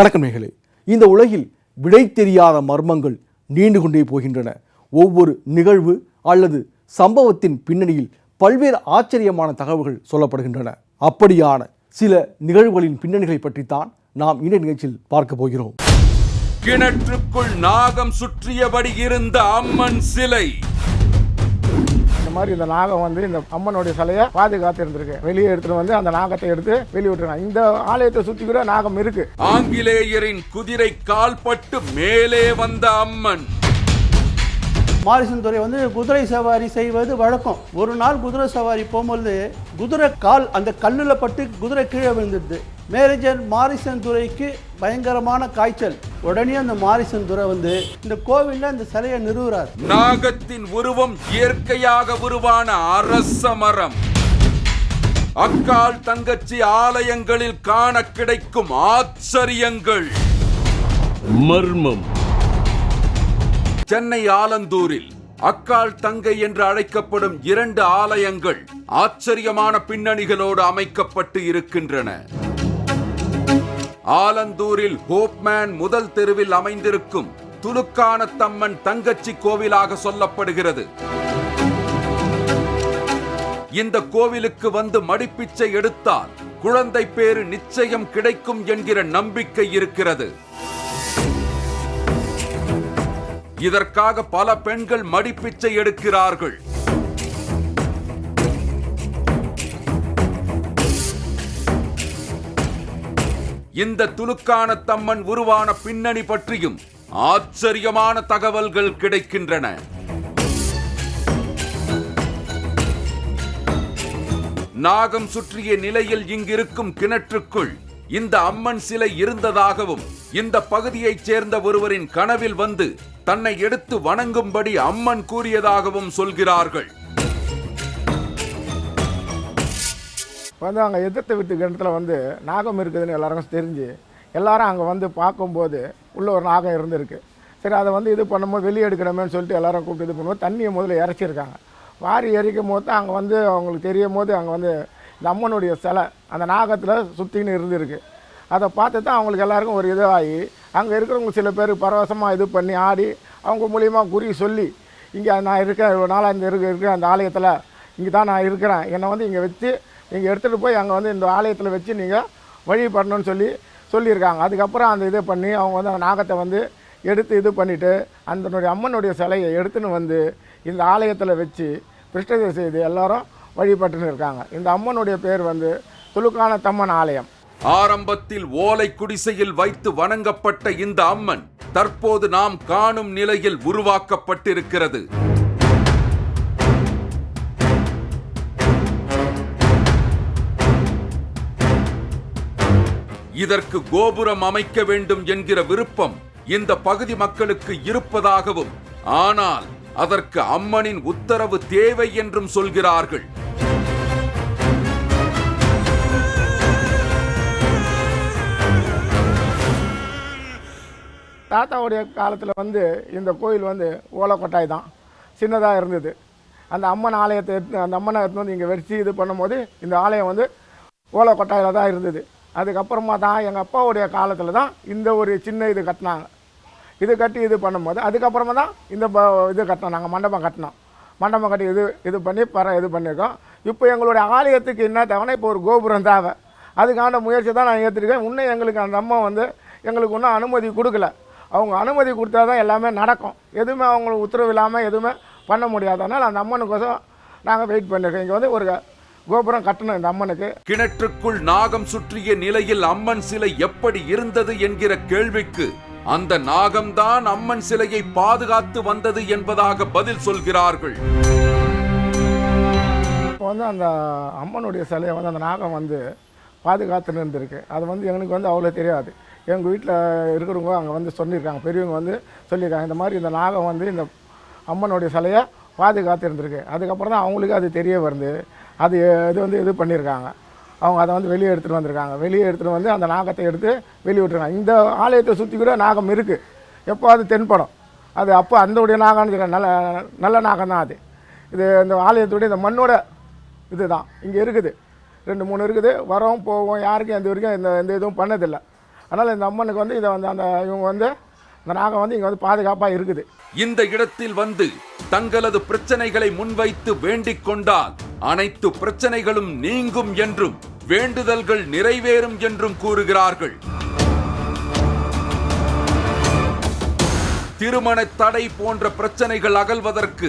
வணக்கம் இந்த உலகில் விடை தெரியாத மர்மங்கள் நீண்டு கொண்டே போகின்றன. ஒவ்வொரு நிகழ்வு அல்லது சம்பவத்தின் பின்னணியில் பல்வேறு ஆச்சரியமான தகவல்கள் சொல்லப்படுகின்றன. அப்படியான சில நிகழ்வுகளின் பின்னணிகளை பற்றித்தான் நாம் இந்த நிகழ்ச்சியில் பார்க்க போகிறோம். கிணற்றுக்குள் நாகம் சுற்றியபடி இருந்த அம்மன் சிலை. இந்த மாதிரி இந்த நாகம் வந்து இந்த அம்மனுடைய சிலையை பாதுகாத்து இருந்திருக்கு. வெளியே எடுத்துட்டு வந்து அந்த நாகத்தை எடுத்து வெளியே விட்டுருக்காங்க இந்த ஆலயத்தை சுற்றி கூட நாகம் இருக்கு. ஆங்கிலேயரின் குதிரை கால்பட்டு மேலே வந்த அம்மன். மாரிசன் துறை வந்து குதிரை சவாரி செய்வது வழக்கம். ஒரு நாள் குதிரை சவாரி போகும்போது குதிரை கால் அந்த கல்லில் பட்டு குதிரை கீழே விழுந்துடுது. மேனேஜர் மாரிசன் துறைக்கு பயங்கரமான காய்ச்சல். உடனே அந்த மாரிசன் துறை வந்து இந்த கோவிலில் இந்த சிலையை நிறுவுறார். நாகத்தின் உருவம் இயற்கையாக உருவான அரச மரம். அக்கால் தங்கச்சி ஆலயங்களில் காண கிடைக்கும் ஆச்சரியங்கள். மர்மம். சென்னை ஆலந்தூரில் அக்கால் தங்கை என்று அழைக்கப்படும் இரண்டு ஆலயங்கள் ஆச்சரியமான பின்னணிகளோடு அமைக்கப்பட்டு இருக்கின்றன. ஆலந்தூரில் ஹோப்மேன் முதல் தெருவில் அமைந்திருக்கும் துலுக்கான தம்மன் தங்கச்சி கோவிலாக சொல்லப்படுகிறது. இந்த கோவிலுக்கு வந்து மடிப்பிச்சை எடுத்தால் குழந்தை பேரு நிச்சயம் கிடைக்கும் என்கிற நம்பிக்கை இருக்கிறது. இதற்காக பல பெண்கள் மடிப்பிச்சை எடுக்கிறார்கள். இந்த துலுக்கான தம்மன் உருவான பின்னணி பற்றியும் ஆச்சரியமான தகவல்கள் கிடைக்கின்றன. நாகம் சுற்றிய நிலையில் இங்கிருக்கும் கிணற்றுக்குள் இந்த அம்மன் சிலை இருந்ததாகவும் இந்த பகுதியைச் சேர்ந்த ஒருவரின் கனவில் வந்து தன்னை எடுத்து வணங்கும்படி அம்மன் கூறியதாகவும் சொல்கிறார்கள். வந்து அங்கே எதிர்த்த வீட்டு கிணத்துல வந்து நாகம் இருக்குதுன்னு எல்லாருக்கும் தெரிஞ்சு எல்லாரும் அங்கே வந்து பார்க்கும்போது உள்ளே ஒரு நாகம் இருந்திருக்கு. சரி அதை வந்து இது பண்ணும்போது வெளியே எடுக்கணுமேன்னு சொல்லிட்டு எல்லாரும் கூப்பிட்டு இது பண்ணும்போது தண்ணியை முதல்ல இறச்சிருக்காங்க. வாரி எரிக்கும் போது தான் அங்கே வந்து அவங்களுக்கு தெரியும் போது அங்கே வந்து இந்த அம்மனுடைய சிலை அந்த நாகத்தில் சுற்றின்னு இருந்திருக்கு. அதை பார்த்து தான் அவங்களுக்கு எல்லாருக்கும் ஒரு இதாகி அங்கே இருக்கிறவங்க சில பேர் பரவசமாக இது பண்ணி ஆடி அவங்க மூலியமாக குறி சொல்லி இங்கே நான் இருக்கேன் இவ்வளோ நாளாக இந்த இருக்க இருக்கேன் அந்த ஆலயத்தில் இங்கே தான் நான் இருக்கிறேன் என்னை வந்து இங்கே வச்சு நீங்கள் எடுத்துகிட்டு போய் அங்கே வந்து இந்த ஆலயத்தில் வச்சு நீங்கள் வழிபடணும்னு சொல்லி சொல்லியிருக்காங்க. அதுக்கப்புறம் அந்த இதை பண்ணி அவங்க வந்து அந்த நாகத்தை வந்து எடுத்து இது பண்ணிவிட்டு அந்தனுடைய அம்மனுடைய சிலையை எடுத்துன்னு வந்து இந்த ஆலயத்தில் வச்சு பிரஷ்டதை செய்து எல்லாரும் வழிபட்டுன்னு இருக்காங்க. இந்த அம்மனுடைய பேர் வந்து துலுக்கான தம்மன் ஆலயம். ஆரம்பத்தில் ஓலை குடிசையில் வைத்து வணங்கப்பட்ட இந்த அம்மன் தற்போது நாம் காணும் நிலையில் உருவாக்கப்பட்டிருக்கிறது. இதற்கு கோபுரம் அமைக்க வேண்டும் என்கிற விருப்பம் இந்த பகுதி மக்களுக்கு இருப்பதாகவும் ஆனால் அதற்கு அம்மனின் உத்தரவு தேவை என்றும் சொல்கிறார்கள். தாத்தாவுடைய காலத்தில் வந்து இந்த கோயில் வந்து ஓலக்கொட்டாய் தான். சின்னதாக இருந்தது. அந்த அம்மன் ஆலயத்தை எடுத்து அந்த அம்மனை எடுத்து வந்து இங்கே வச்சு இது பண்ணும்போது இந்த ஆலயம் வந்து ஓலக்கொட்டாயில் தான் இருந்தது. அதுக்கப்புறமா தான் எங்கள் அப்பாவுடைய காலத்தில் தான் இந்த ஒரு சின்ன இது கட்டினாங்க. இது கட்டி இது பண்ணும்போது அதுக்கப்புறமா தான் இந்த ப- இது கட்டினோம். நாங்கள் மண்டபம் கட்டினோம். மண்டபம் கட்டி இது இது பண்ணி பர இது பண்ணியிருக்கோம் இப்போ எங்களுடைய ஆலயத்துக்கு என்ன தேவைன்னா இப்போ ஒரு கோபுரம் தேவை. அதுக்கான முயற்சி தான் நான் ஏற்றிருக்கேன் இன்னும் எங்களுக்கு அந்த அம்மா வந்து எங்களுக்கு இன்னும் அனுமதி கொடுக்கல. அவங்க அனுமதி கொடுத்தா தான் எல்லாமே நடக்கும். எதுவுமே அவங்களுக்கு உத்தரவு இல்லாமல் எதுவுமே பண்ண முடியாதனால அந்த அம்மனுக்கோசம் நாங்கள் வெயிட் பண்ணியிருக்கோம் இங்கே வந்து ஒரு கோபுரம் கட்டணும் இந்த அம்மனுக்கு. கிணற்றுக்குள் நாகம் சுற்றிய நிலையில் அம்மன் சிலை எப்படி இருந்தது என்கிற கேள்விக்கு அந்த நாகம்தான் அம்மன் சிலையை பாதுகாத்து வந்தது என்பதாக பதில் சொல்கிறார்கள். இப்போ வந்து அந்த அம்மனுடைய சிலையை வந்து அந்த நாகம் வந்து பாதுகாத்துன்னு இருந்திருக்கு. அது வந்து எங்களுக்கு வந்து அவ்வளோ தெரியாது. எங்கள் வீட்டில் இருக்கிறவங்க அங்கே வந்து சொல்லியிருக்காங்க. பெரியவங்க வந்து சொல்லியிருக்காங்க. இந்த மாதிரி இந்த நாகம் வந்து இந்த அம்மனுடைய சிலையை பாதுகாத்து இருந்திருக்கு. அதுக்கப்புறம் தான் அவங்களுக்கு அது தெரிய வருது. அது இது வந்து இது பண்ணியிருக்காங்க. அவங்க அதை வந்து வெளியே எடுத்துகிட்டு வந்திருக்காங்க. வெளியே எடுத்துகிட்டு வந்து அந்த நாகத்தை எடுத்து வெளியே விட்டுருக்காங்க இந்த ஆலயத்தை சுற்றி கூட நாகம் இருக்குது எப்போ அது தென்படும்? அது அப்போ அந்தவுடைய நாகம்னு சொல்ல நல்ல நல்ல நாகம் தான் அது. இது இந்த ஆலயத்துடைய இந்த மண்ணோட இது தான் இங்கே இருக்குது. ரெண்டு மூணு இருக்குது. வரோம் போவோம் யாருக்கும் எந்த வரைக்கும் இந்த எந்த இதுவும் பண்ணதில்லை. அதனால் இந்த அம்மனுக்கு வந்து இதை வந்து அந்த இவங்க வந்து இந்த நாகம் வந்து இங்கே வந்து பாதுகாப்பாக இருக்குது. இந்த இடத்தில் வந்து தங்களது பிரச்சனைகளை முன்வைத்து வேண்டிக் கொண்டால் அனைத்து பிரச்சனைகளும் நீங்கும் என்றும் வேண்டுதல்கள் நிறைவேறும் என்றும் கூறுகிறார்கள். திருமண தடை போன்ற பிரச்சனைகள் அகல்வதற்கு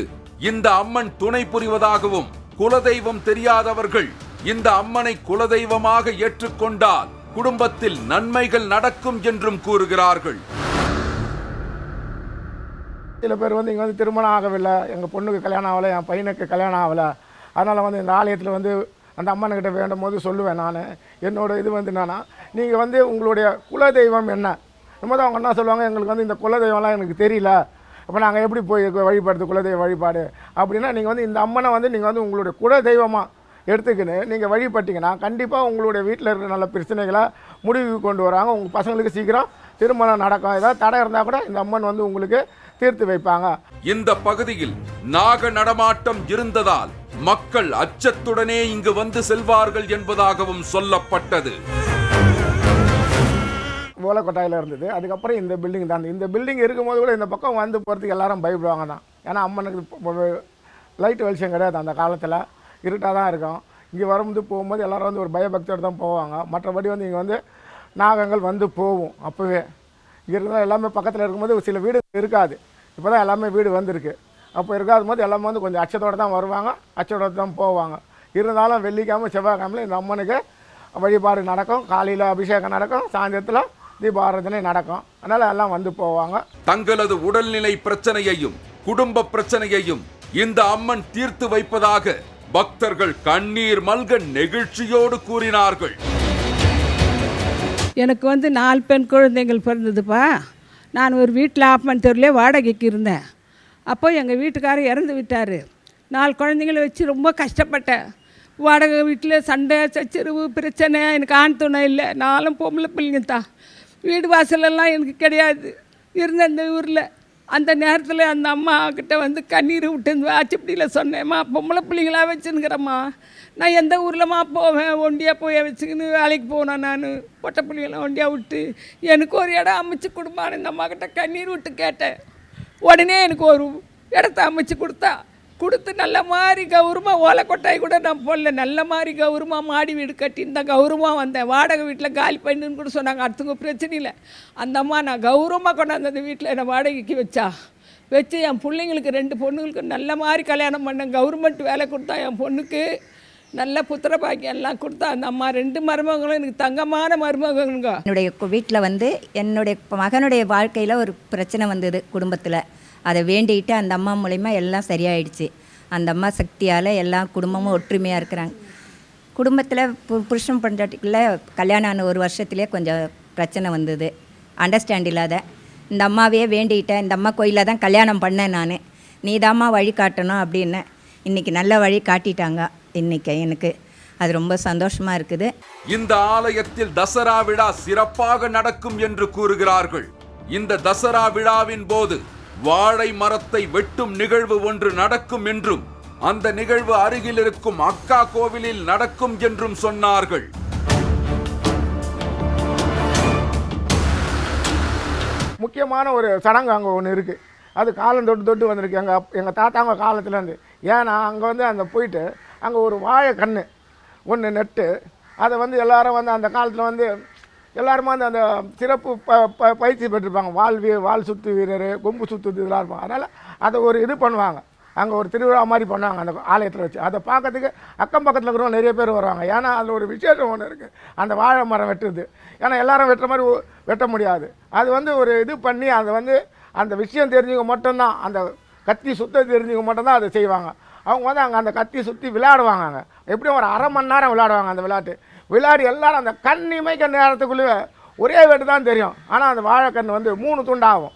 இந்த அம்மன் துணை புரிவதாகவும் குலதெய்வம் தெரியாதவர்கள் இந்த அம்மனை குலதெய்வமாக ஏற்றுக்கொண்டால் குடும்பத்தில் நன்மைகள் நடக்கும் என்றும் கூறுகிறார்கள். சில பேர் வந்து இங்கே வந்து திருமணம் ஆகவில்லை. எங்கள் பொண்ணுக்கு கல்யாணம் ஆகலை என் பையனுக்கு கல்யாணம் ஆகலை. அதனால் வந்து இந்த ஆலயத்தில் வந்து அந்த அம்மன்கிட்ட வேண்டும் போது சொல்லுவேன் நான். என்னோட இது வந்து என்னென்னா நீங்கள் வந்து உங்களுடைய குலதெய்வம் என்ன? ரொம்ப தான் அவங்க என்ன சொல்லுவாங்க? எங்களுக்கு வந்து இந்த குலதெய்வம்லாம் எனக்கு தெரியல. அப்போ நாங்கள் எப்படி போய் வழிபடுறது? குலதெய்வ வழிபாடு. அப்படின்னா நீங்கள் வந்து இந்த அம்மனை வந்து நீங்கள் வந்து உங்களுடைய குலதெய்வமாக எடுத்துக்கின்னு நீங்கள் வழிபட்டிங்கன்னா கண்டிப்பாக உங்களுடைய வீட்டில் இருக்கிற நல்ல பிரச்சனைகளை முடிவுக்கு கொண்டு வராங்க. உங்கள் பசங்களுக்கு சீக்கிரம் திருமணம் நடக்கும். ஏதாவது தடை இருந்தால் கூட இந்த அம்மன் வந்து உங்களுக்கு தீர்த்து வைப்பாங்க. இந்த பகுதியில் நாக நடமாட்டம் இருந்ததால் மக்கள் அச்சத்துடனே இங்கு வந்து செல்வார்கள் என்பதாகவும் சொல்லப்பட்டது. ஓலக்கொட்டாயில் இருந்தது. அதுக்கப்புறம் இந்த பில்டிங் தான். இந்த பில்டிங் இருக்கும்போது கூட இந்த பக்கம் வந்து போகிறதுக்கு எல்லாரும் பயப்படுவாங்க தான். ஏன்னா அம்மனுக்கு லைட் வெளிச்சம் கிடையாது அந்த காலத்தில். இருட்டாக தான் இருக்கும். இங்கே வரும்போது போகும்போது எல்லோரும் வந்து ஒரு பயபக்தியோடு தான் போவாங்க. மற்றபடி வந்து இங்கே வந்து நாகங்கள் வந்து போகும் அப்போவே. இங்கே இருந்தால் எல்லாமே பக்கத்தில் இருக்கும்போது சில வீடு இருக்காது. இப்போ தான் எல்லாமே வீடு வந்திருக்கு. அப்போ இருக்காத போது எல்லாமே வந்து கொஞ்சம் அச்சத்தோடு தான் வருவாங்க அச்சத்தோடு தான் போவாங்க. இருந்தாலும் வெள்ளிக்கிழமை செவ்வாய்க்கிழமையில் இந்த அம்மனுக்கு வழிபாடு நடக்கும் காலையில் அபிஷேகம் நடக்கும் சாயந்தரத்தில் தீபாராதனை நடக்கும். அதனால் எல்லாம் வந்து போவாங்க. தங்களது உடல்நிலை பிரச்சனையையும் குடும்ப பிரச்சனையையும் இந்த அம்மன் தீர்த்து வைப்பதாக பக்தர்கள் கண்ணீர் மல்க நெகிழ்ச்சியோடு கூறினார்கள். எனக்கு வந்து நாலு பெண் குழந்தைகள் பிறந்ததுப்பா. நான் ஒரு வீட்டில் ஆப்பன் தெருவிலே வாடகைக்கு இருந்தேன். அப்போ எங்கள் வீட்டுக்காரர் இறந்து விட்டார். நாலு குழந்தைங்கள வச்சு ரொம்ப கஷ்டப்பட்டேன். வாடகை வீட்டில் சண்டை சச்சரவு பிரச்சனை எனக்கு ஆண் துணை இல்லை. நாலும் பொம்பளை பிள்ளைங்க தான். வீடு வாசலெல்லாம் எனக்கு கிடையாது. இருந்த அந்த ஊரில் அந்த நேரத்தில் அந்த அம்மா கிட்ட வந்து கண்ணீர் விட்டு ஆச்சுப்படியில் சொன்னேம்மா பொம்பளை பிள்ளைங்களாக வச்சுன்னுக்கிறேம்மா நான் எந்த ஊர்லம்மா போவேன்? ஒண்டியாக போய் வச்சுக்கின்னு வேலைக்கு போனேன் நான். பொட்டை பிள்ளைங்களாம் ஒண்டியாக விட்டு எனக்கு ஒரு இடம் அமைச்சு கொடுமான்னு இந்த அம்மா கிட்ட கண்ணீர் விட்டு கேட்டேன். உடனே எனக்கு ஒரு இடத்த அமைச்சு கொடுத்தா. கொடுத்து நல்ல மாதிரி கௌரவமாக ஓலைக்கொட்டாய் கூட நான் போடல. நல்ல மாதிரி கௌரவமாக மாடி வீடு கட்டியிருந்தேன் தான் கௌரவமாக வந்தேன். வாடகை வீட்டில் காலி பண்ணுன்னு கூட சொன்னாங்க. அடுத்தவங்க பிரச்சனை இல்லை. அந்த அம்மா நான் கௌரவமாக கொண்டாந்து அந்த வீட்டில் என்னை வாடகைக்கு வச்சா. வச்சு என் பிள்ளைங்களுக்கு ரெண்டு பொண்ணுங்களுக்கு நல்ல மாதிரி கல்யாணம் பண்ணேன். கவர்மெண்ட் வேலை கொடுத்தா என் பொண்ணுக்கு நல்ல புத்திர பாக்கியம் எல்லாம் கொடுத்தா அந்த அம்மா ரெண்டு மருமகளும் எனக்கு தங்கமான மருமகங்க என்னுடைய வீட்டில் வந்து என்னுடைய மகனுடைய வாழ்க்கையில் ஒரு பிரச்சனை வந்தது குடும்பத்தில். அதை வேண்டிக்கிட்டு அந்த அம்மா மூலிமா எல்லாம் சரியாயிடுச்சு. அந்த அம்மா சக்தியால் எல்லா குடும்பமும் ஒற்றுமையாக இருக்கிறாங்க. குடும்பத்தில் பு புருஷன் பொண்டாட்டிக்குள்ள கல்யாணம் ஆன ஒரு வருஷத்துலேயே கொஞ்சம் பிரச்சனை வந்தது. அண்டர்ஸ்டாண்ட் இல்லாத. இந்த அம்மாவையே வேண்டிக்கிட்டேன் இந்த அம்மா கோயிலில் தான் கல்யாணம் பண்ணேன் நான். நீதாம்மா வழி காட்டணும் அப்படின்னு இன்றைக்கி நல்ல வழி காட்டிட்டாங்க. இன்றைக்கி எனக்கு அது ரொம்ப சந்தோஷமாக இருக்குது. இந்த ஆலயத்தில் தசரா விழா சிறப்பாக நடக்கும் என்று கூறுகிறார்கள். இந்த தசரா விழாவின் போது வாழை மரத்தை வெட்டும் நிகழ்வு ஒன்று நடக்கும் என்றும் அந்த நிகழ்வு அருகில் இருக்கும் அக்கா கோவிலில் நடக்கும் என்றும் சொன்னார்கள். முக்கியமான ஒரு சடங்கு அங்கே ஒன்று இருக்குது அது காலம் தொட்டு தொட்டு வந்திருக்கு. எங்கள் அப் எங்கள் தாத்தாங்க காலத்துலேருந்து ஏன்னா அங்கே வந்து அந்த போயிட்டு அங்கே ஒரு வாழை கன்று ஒன்று நட்டு அதை வந்து எல்லாரும் வந்து அந்த காலத்தில் வந்து எல்லாருமே வந்து அந்த சிறப்பு ப ப பயிற்சி பெற்றிருப்பாங்க. வால் வீ வால் சுத்து வீரர் கொம்பு சுத்து இதெல்லாம் இருப்பாங்க அதனால் அதை ஒரு இது பண்ணுவாங்க. அங்கே ஒரு திருவிழா மாதிரி பண்ணுவாங்க அந்த ஆலயத்தில் வச்சு. அதை பார்க்கறதுக்கு அக்கம் பக்கத்தில் இருக்கிறவங்க நிறைய பேர் வருவாங்க. ஏன்னா அதில் ஒரு விசேஷம் ஒன்று இருக்குது அந்த வாழை மரம் வெட்டுறது. ஏன்னா எல்லாரும் வெட்டுற மாதிரி வெட்ட முடியாது. அது வந்து ஒரு இது பண்ணி அதை வந்து அந்த விஷயம் தெரிஞ்சவங்க மட்டும்தான் அந்த கத்தி சுத்த தெரிஞ்சவங்க மட்டும்தான் அதை செய்வாங்க. அவங்க வந்து அங்கே அந்த கத்தி சுற்றி விளையாடுவாங்க அங்கே எப்படியும் ஒரு அரை மணி நேரம் விளையாடுவாங்க அந்த விளையாட்டு. விளையாடி எல்லாரும் அந்த கண் இமைக்க நேரத்துக்குள்ளே ஒரே வெட்டு தான் தெரியும். ஆனால் அந்த வாழைக்கன்று வந்து மூணு துண்டாகும்.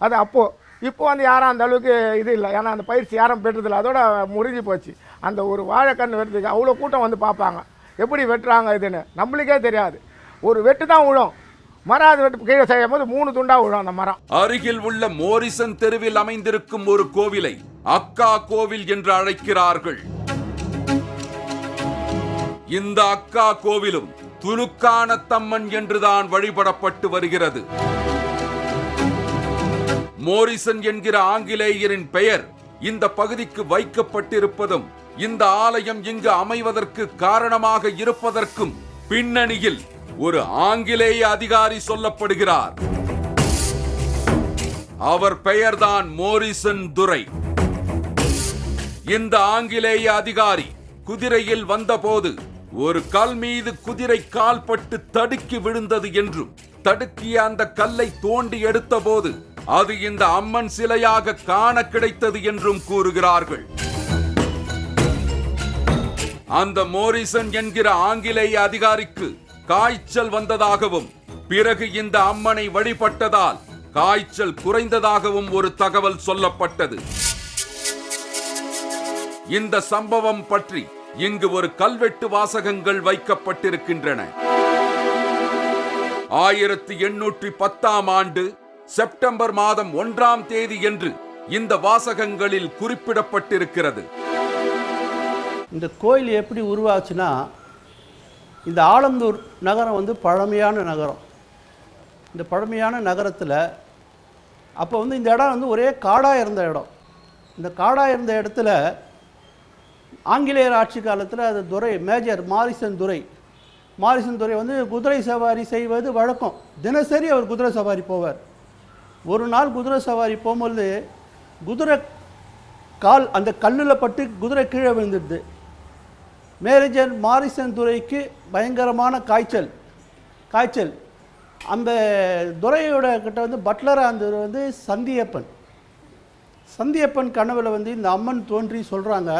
அது அப்போது இப்போ வந்து யாரும் அந்த அளவுக்கு இது இல்லை. ஏன்னா அந்த பயிற்சி யாரும் பெற்றதில்லை. அதோட முறிஞ்சு போச்சு. அந்த ஒரு வாழைக்கன்று வெட்டுறதுக்கு அவ்வளோ கூட்டம் வந்து பார்ப்பாங்க. எப்படி வெட்டுறாங்க இதுன்னு நம்மளுக்கே தெரியாது. ஒரு வெட்டு தான் விழும் மரம் அது வெட்டு கீழே செய்யும் போது மூணு துண்டாக விழும் அந்த மரம். அருகில் உள்ள மோரிசன் தெருவில் அமைந்திருக்கும் ஒரு கோவிலை அக்கா கோவில் என்று அழைக்கிறார்கள். இந்த அக்கா கோவிலும் துலுக்கான தம்மன் என்றுதான் வழிபடப்பட்டு வருகிறது. மோரிசன் என்கிற ஆங்கிலேயரின் பெயர் இந்த பகுதிக்கு வைக்கப்பட்டிருப்பதும் இந்த ஆலயம் இங்கு அமைவதற்கு காரணமாக இருப்பதற்கும் பின்னணியில் ஒரு ஆங்கிலேய அதிகாரி சொல்லப்படுகிறார். அவர் பெயர்தான் மோரிசன் துரை. இந்த ஆங்கிலேய அதிகாரி குதிரையில் வந்தபோது ஒரு கல் மீது குதிரை கால்பட்டு தடுக்கி விழுந்தது என்றும் தடுக்கிய அந்த கல்லை தோண்டி எடுத்தபோது அது இந்த அம்மன் சிலையாக காண கிடைத்தது என்றும் கூறுகிறார்கள். அந்த மோரிசன் என்கிற ஆங்கிலேய அதிகாரிக்கு காய்ச்சல் வந்ததாகவும் பிறகு இந்த அம்மனை வழிபட்டதால் காய்ச்சல் குறைந்ததாகவும் ஒரு தகவல் சொல்லப்பட்டது. இந்த சம்பவம் பற்றி இங்கு ஒரு கல்வெட்டு வாசகங்கள் வைக்கப்பட்டிருக்கின்றன. ஆயிரத்தி எண்ணூற்றி பத்தாம் ஆண்டு செப்டம்பர் மாதம் ஒன்றாம் தேதி என்று இந்த வாசகங்களில் குறிப்பிடப்பட்டிருக்கிறது. இந்த கோயில் எப்படி உருவாச்சுன்னா இந்த ஆலந்தூர் நகரம் வந்து பழமையான நகரம். இந்த பழமையான நகரத்தில் அப்போ வந்து இந்த இடம் வந்து ஒரே காடாக இருந்த இடம். இந்த காடாக இருந்த இடத்துல ஆங்கிலேயர் ஆட்சி காலத்தில் அது துறை மேஜர் மாரிசன் துறை. மாரிசன் துறை வந்து குதிரை சவாரி செய்வது வழக்கம். தினசரி அவர் குதிரை சவாரி போவார். ஒரு நாள் குதிரை சவாரி போகும்போது குதிரை கால் அந்த கல்லில் பட்டு குதிரை கீழே விழுந்துடுது. மேரேஜர் மாரிசன் துறைக்கு பயங்கரமான காய்ச்சல். காய்ச்சல். அந்த துறையோட கிட்ட வந்து பட்லராக அந்த வந்து சந்தியப்பன். சந்தியப்பன் கனவில் வந்து இந்த அம்மன் தோன்றி சொல்கிறாங்க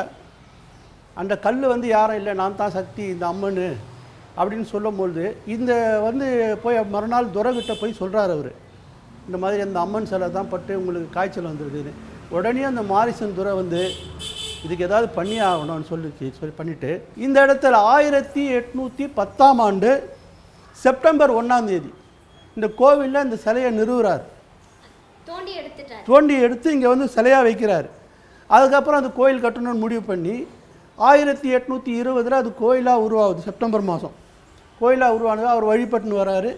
அந்த கல் வந்து யாரும் இல்லை நான் தான் சக்தி இந்த அம்மன் அப்படின்னு சொல்லும்பொழுது இந்த வந்து போய் மறுநாள் துரைகிட்ட போய் சொல்கிறார் அவர். இந்த மாதிரி அந்த அம்மன் சிலை தான் பட்டு உங்களுக்கு காய்ச்சல் வந்துருக்குன்னு. உடனே அந்த மாரிசன் துரை வந்து இதுக்கு ஏதாவது பண்ணி ஆகணும்னு சொல்லிச்சு சொல்லி பண்ணிவிட்டு இந்த இடத்துல ஆயிரத்தி எட்நூற்றி பத்தாம் ஆண்டு செப்டம்பர் ஒன்றாம் தேதி இந்த கோவிலில் இந்த சிலையை நிறுவுறார். தோண்டி எடுத்து இங்கே வந்து சிலையாக வைக்கிறார். அதுக்கப்புறம் அது கோயில் கட்டணும்னு முடிவு பண்ணி ஆயிரத்தி எட்நூற்றி இருபதில் அது கோயிலாக உருவாகுது செப்டம்பர் மாதம் கோயிலாக உருவானது அவர் வழிபட்டுன்னு வராரு.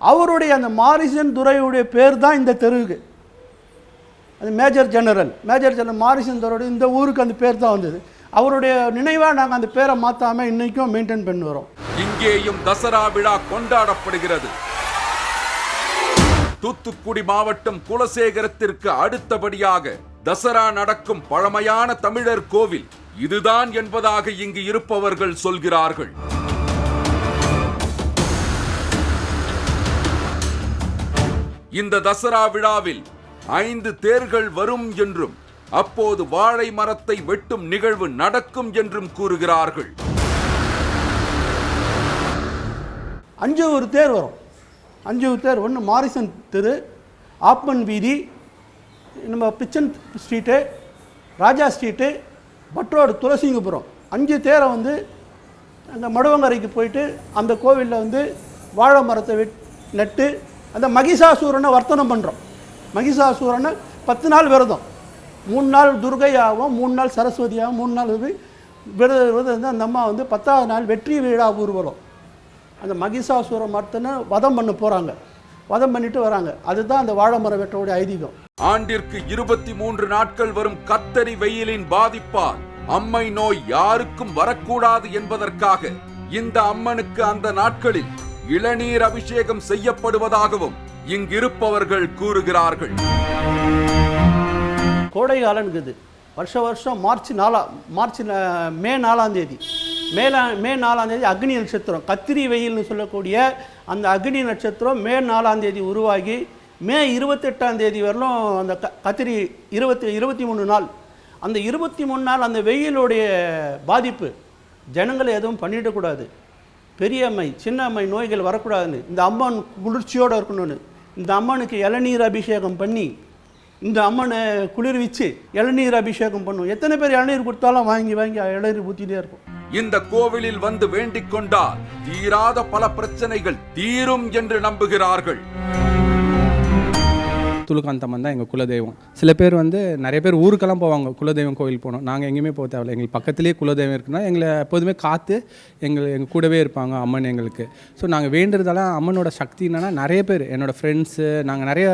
அவருடைய அந்த மாரிசன் துரையுடைய பேர் தான் இந்த தெருவுக்கு. அது major general. Major general Morrison துறையுடைய இந்த ஊருக்கு அந்த பேர் தான் வந்தது. அவருடைய நினைவாக நாங்கள் அந்த பேரை மாற்றாமல் இன்றைக்கும் மெயின்டைன் பண்ணி வரோம். இங்கேயும் தசரா விழா கொண்டாடப்படுகிறது. தூத்துக்குடி மாவட்டம் குலசேகரத்திற்கு அடுத்தபடியாக தசரா நடக்கும் பழமையான தமிழர் கோவில் இதுதான் என்பதாக இங்கு இருப்பவர்கள் சொல்கிறார்கள். இந்த தசரா விழாவில் ஐந்து தேர்கள் வரும் என்றும் அப்போது வாழை மரத்தை வெட்டும் நிகழ்வு நடக்கும் என்றும் கூறுகிறார்கள். அஞ்சு ஒரு தேர் வரும். அஞ்சு தேர் ஒன்று மாரிசன் தெரு ஆப்பன் வீதி நம்ம பிச்சன் ஸ்ட்ரீட்டு ராஜா ஸ்ட்ரீட்டு பட்ரோடு துளசிங்கபுரம். அஞ்சு தேரை வந்து அந்த மடுவங்கரைக்கு போயிட்டு அந்த கோவிலில் வந்து வாழை மரத்தை வெட் நட்டு அந்த மகிஷாசூரனை வர்த்தனம் பண்ணுறோம் மகிஷாசூரனை பத்து நாள் விரதம். மூணு நாள் துர்கையாகவும் மூணு நாள் சரஸ்வதியாகவும் மூணு நாள் வந்து விரத விரதம் வந்து அந்த அம்மா வந்து பத்தாவது நாள் வெற்றி விழா ஊர்வலம். அந்த மகிஷாசூர மரத்தனை வதம் பண்ண போகிறாங்க வதம் பண்ணிட்டு வராங்க. அதுதான் அந்த வாழை மரம் வெட்டோடைய ஐதீகம். ஆண்டிற்கு இருபத்தி மூன்று நாட்கள் வரும் கத்தரி வெயிலின் பாதிப்பால் அம்மை நோய் யாருக்கும் வரக்கூடாது என்பதற்காக இந்த அம்மனுக்கு அந்த நாட்களில் இளநீர் அபிஷேகம் செய்யப்படுவதாகவும் இங்கிருப்பவர்கள் கூறுகிறார்கள். கோடை காலம் வருஷ வருஷம் மார்ச் நாலா மார்ச் மே நாலாம் தேதி. மேலா மே நாலாம் தேதி அக்னி நட்சத்திரம். கத்திரி வெயில்னு சொல்லக்கூடிய அந்த அக்னி நட்சத்திரம் மே நாலாம் தேதி உருவாகி மே இருபத்தெட்டாம் தேதி வரலும் அந்த க கத்திரி இருபத்தி இருபத்தி மூணு நாள். அந்த இருபத்தி மூணு நாள் அந்த வெயிலுடைய பாதிப்பு ஜனங்களை எதுவும் பண்ணிடக்கூடாது பெரிய அம்மை சின்ன அம்மை நோய்கள் வரக்கூடாதுன்னு இந்த அம்மன் குளிர்ச்சியோடு இருக்கணும்னு இந்த அம்மனுக்கு இளநீர் அபிஷேகம் பண்ணி இந்த அம்மனை குளிர்விச்சு இளநீர் அபிஷேகம் பண்ணும். எத்தனை பேர் இளநீர் கொடுத்தாலும் வாங்கி வாங்கி இளநீர் ஊற்றிட்டே இருக்கும். இந்த கோவிலில் வந்து வேண்டிக் கொண்டால் தீராத பல பிரச்சனைகள் தீரும் என்று நம்புகிறார்கள். துலுக்காந்தம்மன் தான் எங்கள் குலதெய்வம். சில பேர் வந்து நிறைய பேர் ஊருக்கெல்லாம் போவாங்க குலதெய்வம் கோயில் போனோம் நாங்கள் எங்கேயுமே போக தேவையில்ல. எங்களுக்கு பக்கத்துலேயே குலதெய்வம் இருக்குன்னா எங்களை எப்போதுமே காத்து எங்கள் எங்கள் கூடவே இருப்பாங்க அம்மன் எங்களுக்கு. ஸோ நாங்கள் வேண்டுறதெல்லாம் அம்மனோட சக்தி என்னென்னா நிறைய பேர் என்னோடய ஃப்ரெண்ட்ஸு நாங்கள் நிறைய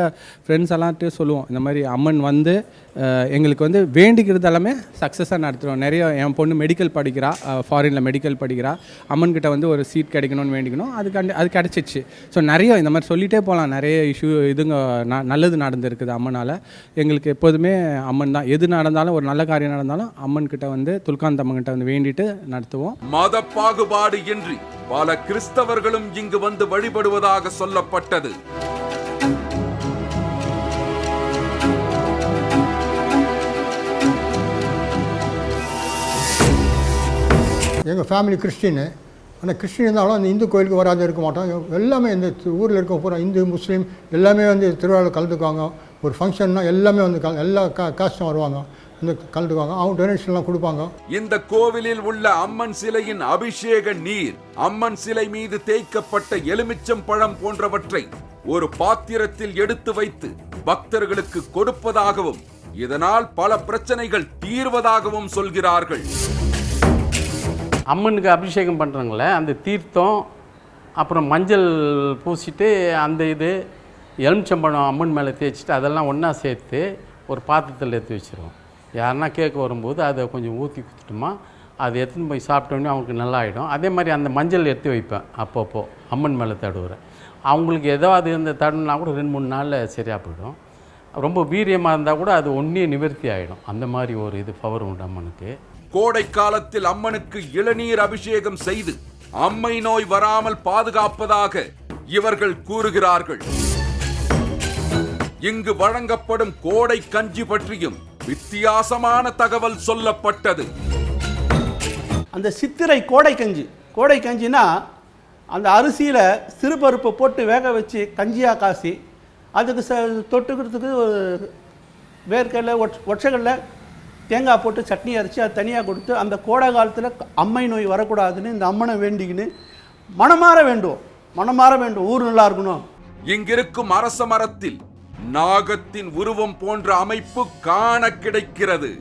ஃப்ரெண்ட்ஸ் எல்லாம்ட்டு சொல்லுவோம். இந்த மாதிரி அம்மன் வந்து எங்களுக்கு வந்து வேண்டிக்கிறது எல்லாமே சக்ஸஸாக நடத்துகிறோம் நிறைய என் பொண்ணு மெடிக்கல் படிக்கிறா. ஃபாரினில் மெடிக்கல் படிக்கிறா. அம்மன் கிட்ட வந்து ஒரு சீட் கிடைக்கணும்னு வேண்டிக்கணும். அதுக்காண்டி அது கிடச்சிச்சு. ஸோ நிறைய இந்த மாதிரி சொல்லிகிட்டே போகலாம் நிறைய இஷ்யூ இதுங்க ந- நல்லது நடந்திருக்குது அம்மனால். எங்களுக்கு எப்போதுமே அம்மன் தான். எது நடந்தாலும் ஒரு நல்ல காரியம் நடந்தாலும் அம்மன்கிட்ட வந்து துல்காந்த் அம்மன் கிட்ட வந்து வேண்டிட்டு நடத்துவோம். மத பாகுபாடு இன்றி பல கிறிஸ்தவர்களும் இங்கு வந்து வழிபடுவதாக சொல்லப்பட்டது. எங்கள் ஃபேமிலி கிறிஸ்டின்னு ஆனால் கிறிஸ்டின் இருந்தாலும் அந்த இந்து கோயிலுக்கு வராது இருக்க மாட்டோம். எல்லாமே இந்த ஊரில் இருக்க பூரா இந்து முஸ்லீம் எல்லாமே வந்து திருவிழாவில் கலந்துக்குவாங்க. ஒரு ஃபங்க்ஷன்னா எல்லாமே வந்து கல எல்லா கா காஸ்டும் வருவாங்க. வந்து கலந்துக்குவாங்க. அவங்க டொனேஷன்லாம் கொடுப்பாங்க. இந்த கோவிலில் உள்ள அம்மன் சிலையின் அபிஷேக நீர் அம்மன் சிலை மீது தேய்க்கப்பட்ட எலுமிச்சம் பழம் போன்றவற்றை ஒரு பாத்திரத்தில் எடுத்து வைத்து பக்தர்களுக்கு கொடுப்பதாகவும் இதனால் பல பிரச்சனைகள் தீர்வதாகவும் சொல்கிறார்கள். அம்மனுக்கு அபிஷேகம் பண்ணுறாங்களே அந்த தீர்த்தம் அப்புறம் மஞ்சள் பூசிட்டு அந்த இது எலுமிச்சம்பழம் அம்மன் மேலே தேய்ச்சிட்டு அதெல்லாம் ஒன்றா சேர்த்து ஒரு பாத்திரத்தில் எடுத்து வச்சுருவோம். யாருன்னா கேட்க வரும்போது அதை கொஞ்சம் ஊற்றி கொடுத்துட்டோமா அதை எடுத்துன்னு போய் சாப்பிட்டோன்னே அவங்களுக்கு நல்லா ஆகிடும் அதே மாதிரி அந்த மஞ்சள் எடுத்து வைப்பேன் அப்பப்போ அம்மன் மேலே தடுவுறேன் அவங்களுக்கு ஏதாவது இந்த தடுனா கூட ரெண்டு மூணு நாளில் சரியாக போயிடும். ரொம்ப வீரியமாக இருந்தால் கூட அது ஒன்றே நிவர்த்தி ஆகிடும் அந்த மாதிரி ஒரு இது பவர் உண்டு அம்மனுக்கு. கோடை காலத்தில் அம்மனுக்கு இளநீர் அபிஷேகம் செய்து அம்மை நோய் வராமல் பாதுகாப்பதாக இவர்கள் கூறுகிறார்கள். இங்கு வழங்கப்படும் கோடை கஞ்சி பற்றியும் வித்தியாசமான தகவல் சொல்லப்பட்டது. அந்த சித்திரை கோடை கஞ்சி கோடை கஞ்சினா அந்த அரிசியில் சிறுபருப்பு போட்டு வேக வச்சு கஞ்சியாக காசி அதுக்கு ச தொட்டுக்கிறதுக்கு ஒரு வேர்க்கடலை ஒட் ஒற்றைகளில் தேங்காய் போட்டு சட்னி அரைச்சி அது தனியாக கொடுத்து அந்த கோடை காலத்தில் அம்மை நோய் வரக்கூடாதுன்னு இந்த அம்மனை வேண்டிக்கின்னு மனமாற வேண்டும் மனமாற வேண்டும் ஊர் நல்லா இருக்கணும். இங்கிருக்கும் அரச மரத்தில் நாகத்தின் உருவம் போன்ற அமைப்பு காண கிடைக்கிறது.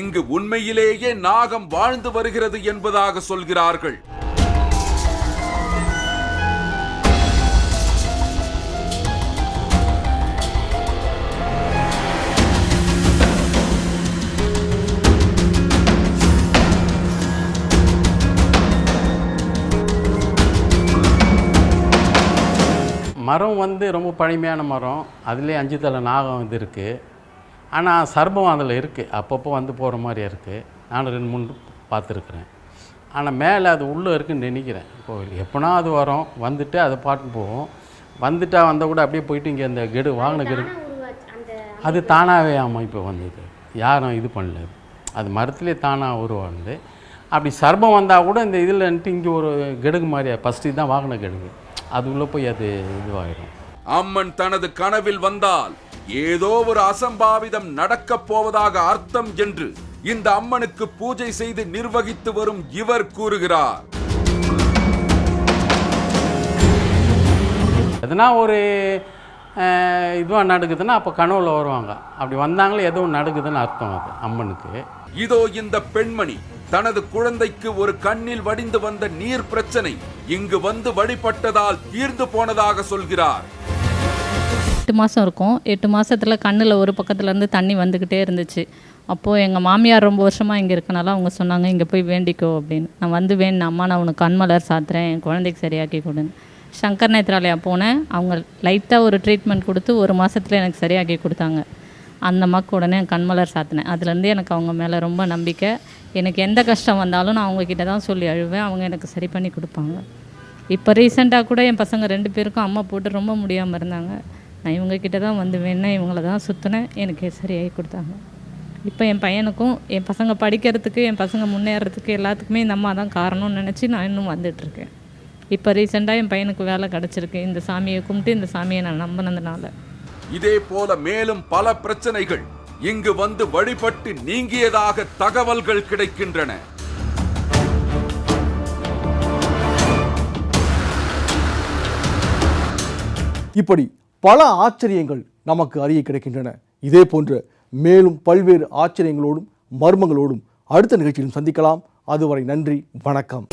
இங்கு உண்மையிலேயே நாகம் வாழ்ந்து வருகிறது என்பதாக சொல்கிறார்கள். மரம் வந்து ரொம்ப பழமையான மரம். அதுலேயே அஞ்சு தலை நாகம் இது இருக்குது ஆனால் சர்பம் அதில் இருக்குது அப்பப்போ வந்து போகிற மாதிரி இருக்குது நானும் ரெண்டு மூணு பார்த்துருக்குறேன். ஆனால் மேலே அது உள்ளே இருக்குன்னு நினைக்கிறேன். கோவில் எப்போனா அது வரும். வந்துட்டு அதை பாட்டு போகும். வந்துட்டா வந்தால் கூட அப்படியே போயிட்டு இங்கே அந்த கெடு வாங்கின கெடு. அது தானாகவே ஆமாம் இப்போ வந்தது. யாரும் இது பண்ணல. அது மரத்துலேயே தானாக உருவானது. அப்படி சர்பம் வந்தால் கூட இந்த இதில்ன்ட்டு இங்கே ஒரு கெடுகு மாதிரியா ஃபஸ்ட்டு தான் வாங்கின கெடுகு. அது உள்ளே போய் அது இதுவாகிடும் அம்மன் தனது கனவில் வந்தால் ஏதோ ஒரு அசம்பாவிதம் நடக்கப் போவதாக அர்த்தம் என்று இந்த அம்மனுக்கு பூஜை செய்து நிர்வகித்து வரும் இவர் கூறுகிறார். எதனா ஒரு இதுவாக நடக்குதுன்னா அப்போ கனவுல வருவாங்க. அப்படி வந்தாங்களே எதுவும் நடக்குதுன்னு அர்த்தம் அது அம்மனுக்கு. இதோ இந்த பெண்மணி தனது குழந்தைக்கு ஒரு கண்ணில் வடிந்து வந்த நீர் பிரச்சனை இங்கு வந்து வழிபட்டதால் தீர்ந்து போனதாக சொல்கிறார். எட்டு மாதம் இருக்கும். எட்டு மாதத்தில் கண்ணில் ஒரு பக்கத்துலேருந்து தண்ணி வந்துக்கிட்டே இருந்துச்சு. அப்போது எங்கள் மாமியார் ரொம்ப வருஷமாக இங்கே இருக்கனால அவங்க சொன்னாங்க இங்கே போய் வேண்டிக்கோ அப்படின்னு. நான் வந்து வேணும் அம்மா நான் உனக்கு கண்மலர் சாத்துறேன். என் குழந்தைக்கு சரியாக்கி கொடுன்னு. சங்கர் நேத்ராலயா போனேன். அவங்க லைட்டாக ஒரு ட்ரீட்மெண்ட் கொடுத்து ஒரு மாதத்துல எனக்கு சரியாக்கி கொடுத்தாங்க. அந்த அம்மாக்கு உடனே கண்மலர் சாத்தினேன். அதுலேருந்து எனக்கு அவங்க மேலே ரொம்ப நம்பிக்கை. எனக்கு எந்த கஷ்டம் வந்தாலும் நான் அவங்கக்கிட்ட தான் சொல்லி அழுவேன். அவங்க எனக்கு சரி பண்ணி கொடுப்பாங்க. இப்போ ரீசெண்டாக கூட என் பசங்க ரெண்டு பேருக்கும் அம்மா போட்டு ரொம்ப முடியாமல் இருந்தாங்க. நான் இவங்கக்கிட்ட தான் வந்து வேணேன் இவங்கள தான் சுற்றினேன் எனக்கு சரியாகி கொடுத்தாங்க. இப்போ என் பையனுக்கும் என் பசங்க படிக்கிறதுக்கு என் பசங்க முன்னேறதுக்கு எல்லாத்துக்குமே இந்த அம்மா தான் காரணம்னு நினச்சி நான் இன்னும் வந்துட்டுருக்கேன் இப்போ ரீசெண்டாக என் பையனுக்கு வேலை கிடச்சிருக்கு. இந்த சாமியை கும்பிட்டு இந்த சாமியை நான் நம்பினதுனால. இதே போல மேலும் பல பிரச்சனைகள் இங்கு வந்து வழிபட்டு நீங்கியதாக தகவல்கள் கிடைக்கின்றன. இப்படி பல ஆச்சரியங்கள் நமக்கு அறிய கிடைக்கின்றன. இதே போன்ற மேலும் பல்வேறு ஆச்சரியங்களோடும் மர்மங்களோடும் அடுத்த நிகழ்ச்சியிலும் சந்திக்கலாம். அதுவரை நன்றி வணக்கம்.